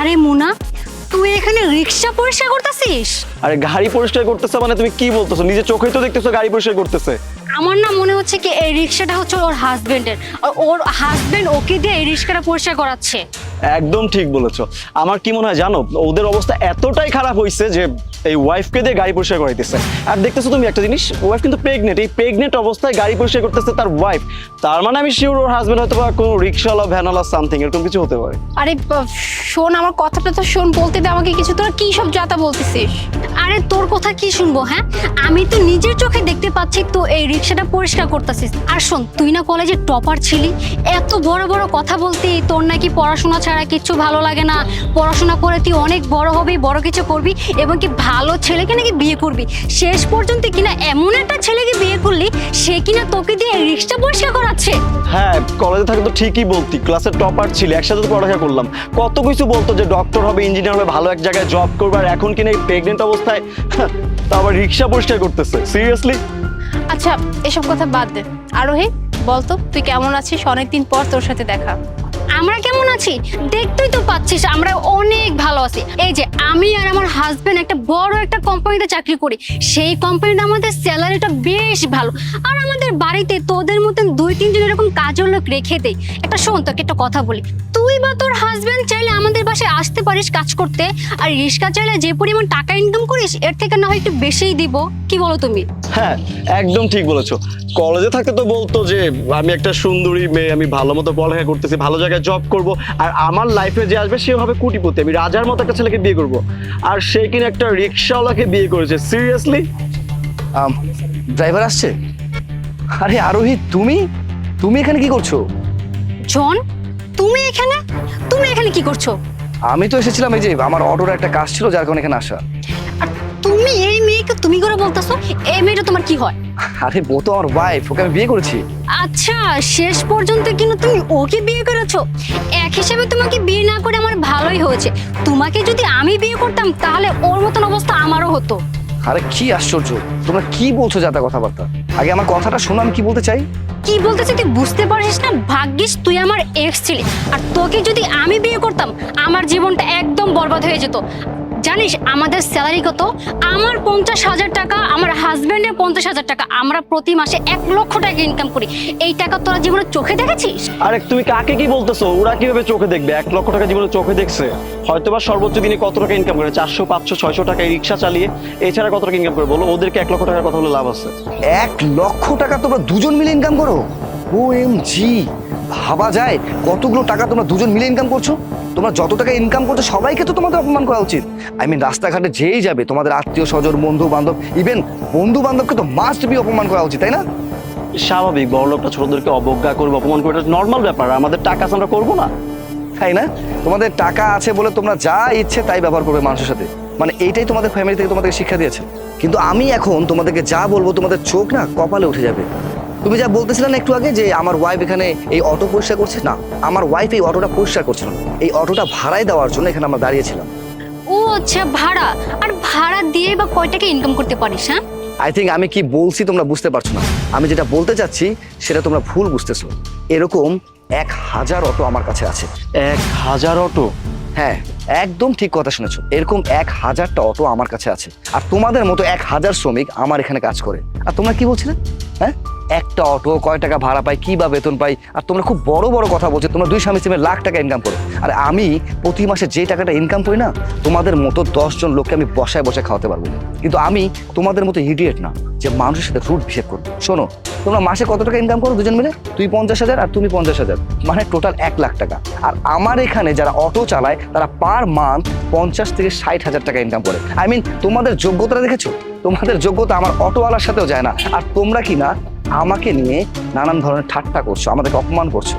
আরে মুনা তুই এখানে রিক্সা পরিষ্কার করতেছিস? আরে গাড়ি পরিষ্কার করতেছে মানে তুমি কি বলতেছো? নিজে চোখেই তো দেখতেছো গাড়ি পরিষ্কার করতেছে। আমার না মনে হচ্ছে কি এই রিক্সাটা হচ্ছে ওর হাজবেন্ডের। আর ওর হাজবেন্ড ওকে দিয়ে এই রিক্সাটা পরিষ্কার করাচ্ছে। একদম ঠিক বলেছ। আমার কি মনে হয় জানো ওদের অবস্থা এতটাই খারাপ হয়েছে যে এই ওয়াইফকে দিয়ে গাড়ি পরিষ্কার করাইতেছে। আর দেখতেছো তুমি একটা জিনিস ওয়াইফ কিন্তু প্রেগনেন্ট এই প্রেগনেন্ট অবস্থায় গাড়ি পরিষ্কার করতেছে তার ওয়াইফ তার মানে আমি শিওর ওর হাজবেন্ড হয়তো বা কোনো রিক্সাওয়ালা ভ্যানওয়ালা সামথিং এরকম কিছু হতে পারে। আরে শোন আমার কথাটা তো শোন বলতে দে আমাকে কিছু। তোরা কি সব যাতা বলতেছিস? আরে তোর কথা কি শুনব হ্যাঁ? আমি তো নিজের চোখে দেখতে পাচ্ছি তো এই রিক্সাটা পরিষ্কার করতেছিস। আর শোন, তুই না কলেজে টপার ছিলি। এত বড় বড় কথা বলতি তোর নাকি পড়াশোনা ছাড়া কিচ্ছু ভালো লাগে না। পড়াশোনা করে তুই অনেক বড় হবি, বড় কিছু করবি, এবং কি ভালো ছেলেকে নাকি বিয়ে করবি। শেষ পর্যন্ত কিনা এমন একটা ছেলেকে বিয়ে করলি, সে কিনা তোকে দিয়ে রিক্সা পরিষ্কার করাচ্ছে? হ্যাঁ কলেজে থাকে তো ঠিকই বলতি। ক্লাসের টপার ছিল, একসাথে তো পড়াশোনা করলাম। কত কিছু বলতো যে ডক্টর হবে ইঞ্জিনিয়ার হবে, ভালো এক জায়গায় জব করবে, আর এখন কিনা প্রেগনেন্ট অবস্থায় তা আবার রিক্সা পরিষ্কার করতেছে। সিরিয়াসলি আচ্ছা এসব কথা বাদ দে। আরোহী বলতো তুই কেমন আছিস? অনেকদিন পর তোর সাথে দেখা। আমরা কেমন আছি? দেখতেই তো পাচ্ছিস, আমরা অনেক ভালো আছি। এই যে, আমি আর আমার হাজবেন্ড একটা বড় একটা কোম্পানিতে চাকরি করি। সেই কোম্পানিতে আমাদের স্যালারিটা বেশ ভালো। আর আমাদের বাড়িতে তোদের মতন দুই, তিনজন এরকম কাজের লোক রেখে দেই। একটা শোন, তোকে একটা কথা বলি। তুই বা তোর হাজবেন্ড চাইলে আমাদের বাসায় আসতে পারিস কাজ করতে। আর রিস্কা চাইলে যে পরিমাণ টাকা ইনকাম করিস, এর থেকে না হয় একটু বেশিই দিব। কি বলো তুমি? হ্যাঁ একদম ঠিক বলেছ। কলেজে থাকতে তো বলতো যে, আমি একটা সুন্দরী মেয়ে, আমি ভালো মতো পড়ালেখা করতেছি, ভালো জায়গায় জব করব আর আমার লাইফে যে আসবে সে হবে কুটিপতি। আমি রাজার মতো একটা ছেলেকে বিয়ে করব। আর সে কিনা একটা রিক্সাওয়ালাকে বিয়ে করেছে। সিরিয়াসলি ড্রাইভার আসছে? আরে আরোহী তুমি? তুমি এখানে কি করছ? জন তুমি এখানে? তুমি এখানে কি করছ? আমি তো এসেছিলাম এই যে আমার অটোর একটা কাজ ছিল যার কারণে এখানে আসা। আর তুমি এই মেয়েকে তুমি করে বলতেছো এই মেয়েটা তোমার কি হয়? আরে ও তো আমার ওয়াইফ ওকে আমি বিয়ে করেছি। আচ্ছা শেষ পর্যন্ত কিন্তু তুমি ওকে বিয়ে করেছ। এক হিসেবে তোমাকে বিয়ে না করে আমার ভালোই হয়েছে। তোমাকে যদি আমি বিয়ে করতাম তাহলে ওর মতন অবস্থা আমারও হতো। আরে কি আশ্চর্য তোমরা কি বলছো যাতা কথাবার্তা? আগে আমার কথাটা শোনো আমি কি বলতে চাই? কি বলতেছি তুই বুঝতে পারিস না? ভাগ্যিস তুই আমার এক্স ছিলি। আর তোকে যদি আমি বিয়ে করতাম আমার জীবনটা একদম বরবাদ হয়ে যেত। জানিস আমাদের স্যালারি কত? আমার পঞ্চাশ হাজার টাকা আমার হাজবেন্ডের পঞ্চাশ হাজার টাকা আমরা প্রতি মাসে এক লক্ষ টাকা ইনকাম করি। এই টাকা তোরা জীবনে চোখে দেখেছিস? আরে তুমি কাকে কি বলতেছো? ওরা কীভাবে চোখে দেখবে? এক লক্ষ টাকা জীবনে চোখে দেখছে? হয়তো বা সর্বোচ্চ দিনে কত টাকা ইনকাম করে? চারশো পাঁচশো ছয়শো টাকা রিক্সা চালিয়ে এছাড়া কত টাকা ইনকাম করে? বলো ওদেরকে এক লক্ষ টাকার কথা হলে লাভ আছে। এক লক্ষ টাকা তোমরা দুজন মিলে ইনকাম করো? ও এম জি ভাবা যায় কতগুলো টাকা তোমরা দুজন মিলে ইনকাম করছ? তোমরা যত টাকা ইনকাম করছ সবাইকে তো তোমাদের অপমান করা উচিত। আই মিন রাস্তাঘাটে যেই যাবে তোমাদের আত্মীয় স্বজন বন্ধু বান্ধব ইভেন বন্ধু বান্ধবকে তো মাস্ট বি অপমান করা উচিত তাই না? স্বাভাবিক বড় লোকটা ছোটদেরকে অবজ্ঞা করব অপমান করবে এটা নর্মাল ব্যাপার আমাদের টাকা আছে আমরা করব না। তাই না? তোমাদের টাকা আছে বলে তোমরা যা ইচ্ছে তাই ব্যবহার করবে মানুষের সাথে। মানে এইটাই তোমাদের ফ্যামিলি থেকে তোমাদেরকে শিক্ষা দিয়েছে। কিন্তু আমি এখন তোমাদেরকে যা বলব তোমাদের চোখ না কপালে উঠে যাবে। তুমি যা বলতেছিলে না একটু আগে যে আমার ওয়াইফ এখানে এই অটো পরিষ্কার করছে না আমার ওয়াইফ এই অটোটা পরিষ্কার করছিল না। এই অটোটা ভাড়ায় দেওয়ার জন্য এখানে আমরা দাঁড়িয়েছিলাম। ও আচ্ছা ভাড়া? আর ভাড়া দিয়ে বা কয় টাকা ইনকাম করতে পারিস হ্যাঁ? আই থিঙ্ক আমি কি বলছি তোমরা বুঝতে পারছ না। আমি যেটা বলতে চাচ্ছি সেটা তোমরা ভুল বুঝতেছো। এরকম এক হাজার অটো আমার কাছে আছে। এক হাজার অটো হ্যাঁ একদম ঠিক কথা শুনেছো। এরকম এক হাজারটা অটো আমার কাছে আছে। আর তোমাদের মতো এক হাজার শ্রমিক আমার এখানে কাজ করে। আর তোমরা কি বলছিলে? হ্যাঁ? একটা অটো, কয় টাকা ভাড়া পাই কি বা বেতন পাই আর তোমরা খুব বড় বড় কথা বলছো, তোমরা দুই স্বামী স্ত্রী লাখ টাকা ইনকাম করো। আর আমি প্রতি মাসে যে টাকাটা ইনকাম করি না, তোমাদের মতো দশজন লোককে আমি বসায় বসায় খাওয়াতে পারব। কিন্তু আমি তোমাদের মতো ইডিয়েট না, যে মানুষের সাথে রুট বিহেভ করব। শোনো, তোমরা মাসে কত টাকা ইনকাম করো দুজন মিলে? তুই পঞ্চাশ হাজার আর তুমি পঞ্চাশ হাজার মানে টোটাল এক লাখ টাকা। আর আমার এখানে যারা অটো চালায়, তারা পার মান্থ পঞ্চাশ থেকে ষাট হাজার টাকা ইনকাম করে। আই মিন তোমাদের যোগ্যতাটা দেখেছ? তোমাদের যোগ্যতা আমার অটোওয়ালার সাথেও যায় না। আর তোমরা কি না আমাকে নিয়ে নানান ধরনের ঠাট্টা করছ আমাদেরকে অপমান করছ।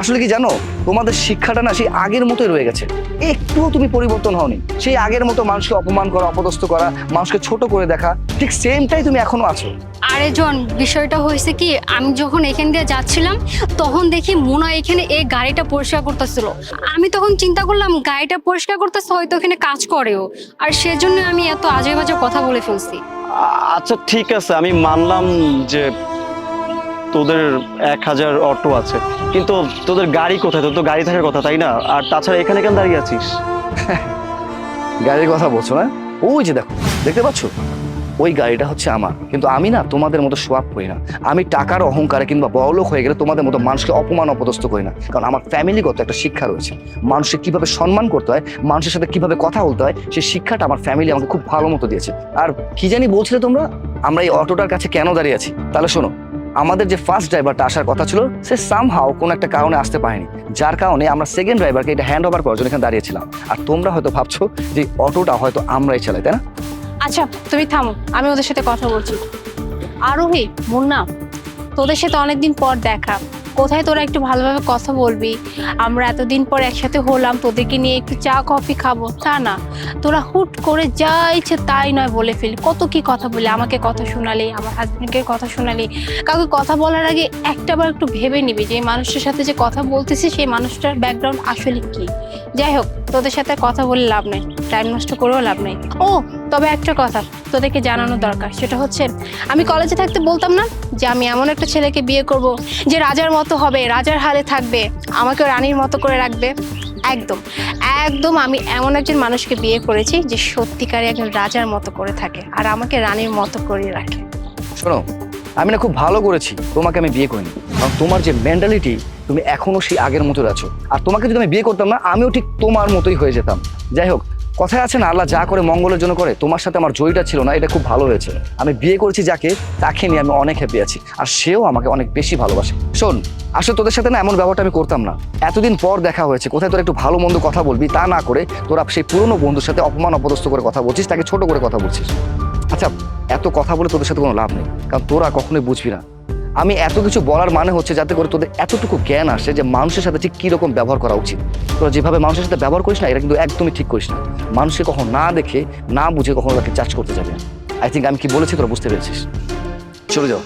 আসলে কি জানো তোমাদের শিক্ষাটা না সেই আগের মতোই রয়ে গেছে। একটুও তুমি পরিবর্তন হওনি। সেই আগের মতো মানুষকে অপমান করা অপদস্থ করা মানুষকে ছোট করে দেখা ঠিক সেমটাই তুমি এখনও আছো। আরে জন বিষয়টা হয়েছে কি আমি যখন এখান দিয়ে যাচ্ছিলাম তখন দেখি মোনা এখানে এই গাড়িটা পরিষ্কার করতেছিল। আমি তখন চিন্তা করলাম গাড়িটা পরিষ্কার করতেছে হয়তো এখানে কাজ করেও। আর সেজন্য আমি এত আজে বাজে কথা বলে ফেলছি। আচ্ছা ঠিক আছে আমি মানলাম যে তোদের এক হাজার অটো আছে। কিন্তু তোদের গাড়ি কোথায়? তোর তো গাড়ি থাকার কথা, তাই না? আর তাছাড়া এখানে কেন দাঁড়িয়ে আছিস? গাড়ির কথা বলছো না ওই যে দেখো, দেখতে পাচ্ছ? ওই গাড়িটা হচ্ছে আমার। কিন্তু আমি না তোমাদের মতো সোয়াব করি না। আমি টাকার অহংকারে কিংবা বড়লোক হয়ে গেলে তোমাদের মতো মানুষকে অপমান, অপদস্থ করি না। কারণ আমার ফ্যামিলিগত একটা শিক্ষা রয়েছে। মানুষকে কীভাবে সম্মান করতে হয়, মানুষের সাথে কীভাবে কথা বলতে হয়, সেই শিক্ষাটা আমার ফ্যামিলি আমাকে খুব ভালো মতো দিয়েছে। আর কি জানি বলছিলে তোমরা? আমরা এই অটোটার কাছে কেন দাঁড়িয়ে আছি? তাহলে শোনো আমাদের যে ফার্স্ট ড্রাইভারটা আসার কথা ছিল, সে সামহাও কোনো একটা কারণে আসতে পারেনি। যার কারণে আমরা সেকেন্ড ড্রাইভারকে এটা হ্যান্ড ওভার করার জন্য এখানে দাঁড়িয়েছিলাম। আর তোমরা হয়তো ভাবছ যে অটোটা হয়তো আমরাই চালাই, তাই না? আচ্ছা তুমি থামো, আমি ওদের সাথে কথা বলছি। আরোহী, মুন্না, তোদের সাথে অনেকদিন পর দেখা। কোথায় তোরা একটু ভালোভাবে কথা বলবি? আমরা এতদিন পর একসাথে হলাম, তোদেরকে নিয়ে একটু চা, কফি খাব। তা না, তোরা হুট করে যা ইচ্ছে তাই নয় বলে ফেলি কত কি কথা বলে আমাকে কথা শোনালি, আমার হাজব্যান্ডকে কথা শোনালি। কাউকে কথা বলার আগে একটাবার একটু ভেবে নিবি যে মানুষটার সাথে যে কথা বলতেছি, সেই মানুষটার ব্যাকগ্রাউন্ড আসলে কি? যাই হোক, তোদের সাথে কথা বলে লাভ নেই। টাইম নষ্ট করেও লাভ নেই। ও, তবে একটা কথা তোদেরকে জানানো দরকার। সেটা হচ্ছে, আমি কলেজে থাকতে বলতাম না যে আমি এমন একটা ছেলেকে বিয়ে করব যে রাজার মতো হবে, রাজার হালে থাকবে, আমাকে রানীর মতো করে রাখবে। একদম একদম আমি এমন একজন মানুষকে বিয়ে করেছি যে সত্যিকারে একজন রাজার মতো করে থাকে আর আমাকে রানীর মতো করে রাখে। শোনো, আমি না খুব ভালো করেছি, তোমাকে আমি বিয়ে করিনি। কারণ তোমার যে মেন্টালিটি তুমি এখনও সেই আগের মতো আছো। আর তোমাকে যদি আমি বিয়ে করতাম না, আমিও ঠিক তোমার মতোই হয়ে যেতাম। যাই হোক কথায় আছে না আল্লাহ যা করে মঙ্গলের জন্য করে, তোমার সাথে আমার জয়টা ছিল না, এটা খুব ভালো হয়েছে। আমি বিয়ে করেছি যাকে, তাকে নিয়ে আমি অনেক হ্যাপি আছি, আর সেও আমাকে অনেক বেশি ভালোবাসে। শোন, আসলে তোদের সাথে না এমন ব্যবহারটা আমি করতাম না। এতদিন পর দেখা হয়েছে, কোথায় তোরা একটু ভালো মন্দ কথা বলবি তা না করে তোরা সেই পুরনো বন্ধুর সাথে অপমান অপদস্থ করে কথা বলছিস, তাকে ছোট করে কথা বলছিস। আচ্ছা এত কথা বলে তোদের সাথে কোনো লাভ নেই, কারণ তোরা কখনোই বুঝবি না। আমি এত কিছু বলার মানে হচ্ছে যাতে করে তোদের এতটুকু জ্ঞান আসে যে মানুষের সাথে ঠিক কীরকম ব্যবহার করা উচিত। তোরা যেভাবে মানুষের সাথে ব্যবহার করিস না, এটা কিন্তু একদমই ঠিক করিস না। মানুষকে কখনো না দেখে, না বুঝে কখনো তাকে চার্জ করতে যাবে। আই থিঙ্ক আমি কি বলেছি তোরা বুঝতে পেরেছিস। চলে যাও।